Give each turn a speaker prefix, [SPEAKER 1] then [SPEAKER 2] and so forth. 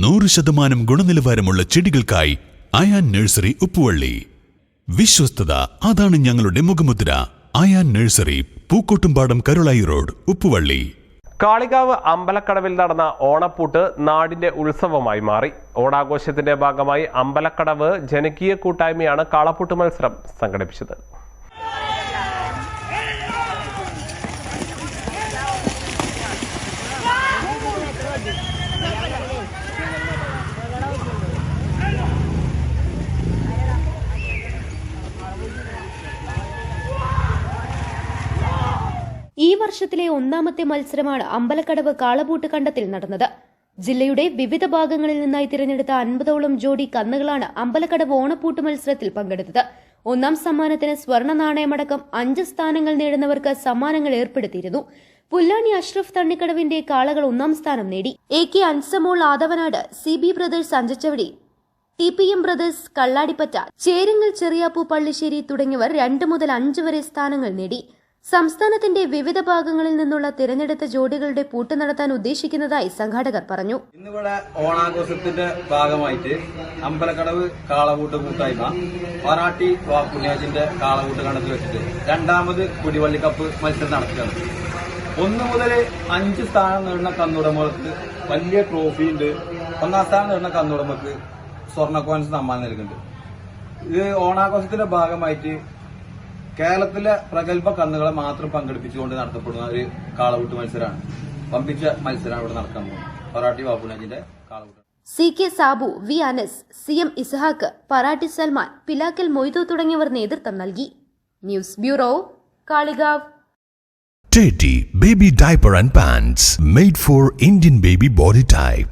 [SPEAKER 1] നൂറ് ശതമാനം ഗുണനിലവാരമുള്ള ചെടികൾക്കായി അയാൻ നഴ്സറി ഉപ്പുവള്ളി. വിശ്വസ്തത അതാണ് ഞങ്ങളുടെ മുഖമുദ്ര. Ayan nursery Pookkottumpadam Karulai road Uppuvally.
[SPEAKER 2] Kalikavu അമ്പലക്കടവിൽ നടന്ന ഓണപ്പൂട്ട് നാടിന്റെ ഉത്സവമായി മാറി. ഓണാഘോഷത്തിന്റെ ഭാഗമായി അമ്പലക്കടവ് ജനകീയ കൂട്ടായ്മയാണ് കാളപ്പൂട്ട് മത്സരം സംഘടിപ്പിച്ചത്.
[SPEAKER 3] ഈ വർഷത്തിലെ ഒന്നാമത്തെ മത്സരമാണ് അമ്പലക്കടവ് കാളപൂട്ട് കണ്ടത്തിൽ നടന്നത്. ജില്ലയുടെ വിവിധ ഭാഗങ്ങളിൽ നിന്നായി തിരഞ്ഞെടുത്ത അൻപതോളം ജോഡി കന്നുകളാണ് അമ്പലക്കടവ് ഓണപ്പൂട്ട് മത്സരത്തിൽ പങ്കെടുത്തത്. ഒന്നാം സമ്മാനത്തിന് സ്വർണ നാണയമടക്കം അഞ്ച് സ്ഥാനങ്ങൾ നേടുന്നവർക്ക് സമ്മാനങ്ങൾ ഏർപ്പെടുത്തിയിരുന്നു. പുല്ലാണി അഷ്റഫ് തണ്ണിക്കടവിന്റെ കാളകൾ ഒന്നാം സ്ഥാനം നേടി. A K Ansamol Athavanad C B brothers Anchachavadi T P M brothers Kalladipatta Cherangal Cheriyappu Pallissery തുടങ്ങിയവർ രണ്ട് മുതൽ അഞ്ച് വരെ സ്ഥാനങ്ങൾ നേടി. സംസ്ഥാനത്തിന്റെ വിവിധ ഭാഗങ്ങളിൽ നിന്നുള്ള തിരഞ്ഞെടുത്ത ജോഡികളുടെ പൂട്ട് നടത്താൻ ഉദ്ദേശിക്കുന്നതായി സംഘാടകർ പറഞ്ഞു.
[SPEAKER 4] ഇന്നിവിടെ ഓണാഘോഷത്തിന്റെ ഭാഗമായിട്ട് അമ്പലക്കടവ് കാളകൂട്ട് കൂട്ടായ്മ മറാഠി പുണ്യാജിന്റെ കാളകൂട്ട് കണക്ക് വെച്ചിട്ട് രണ്ടാമത് കുടിവള്ളി കപ്പ് മത്സരം നടത്തുകയാണ് ഒന്ന് മുതൽ അഞ്ച് സ്ഥാനം നേടുന്ന കന്നുടമകൾക്ക് വലിയ ട്രോഫി ഉണ്ട്. ഒന്നാം സ്ഥാനം നേടുന്ന കന്നുടമക്ക് സ്വർണ കോയിൻസ് സമ്മാനം നൽകുന്നുണ്ട്. ഇത് ഓണാഘോഷത്തിന്റെ ഭാഗമായിട്ട് കേരളത്തിലെ പ്രഗത്ഭ കണ്ണുകളെ മാത്രം പങ്കെടുപ്പിച്ചുകൊണ്ട് നടത്തപ്പെടുന്ന ഒരു കാളവൂട്ട് മത്സരമാണ്. പമ്പിച്ച മത്സരമാണ് ഇവിടെ നടക്കാൻ പോകുന്നത്. പൊറാട്ടി ബാബുനാജിന്റെ കാളവൂട്ട്.
[SPEAKER 3] C K Sabu V Anas C M Ishaq Paratti Salman Pilakkal Moidu തുടങ്ങിയവർ നേതൃത്വം നൽകി. News bureau Kalikavu.
[SPEAKER 1] Teddy Baby Diaper and Pants made for Indian baby body type.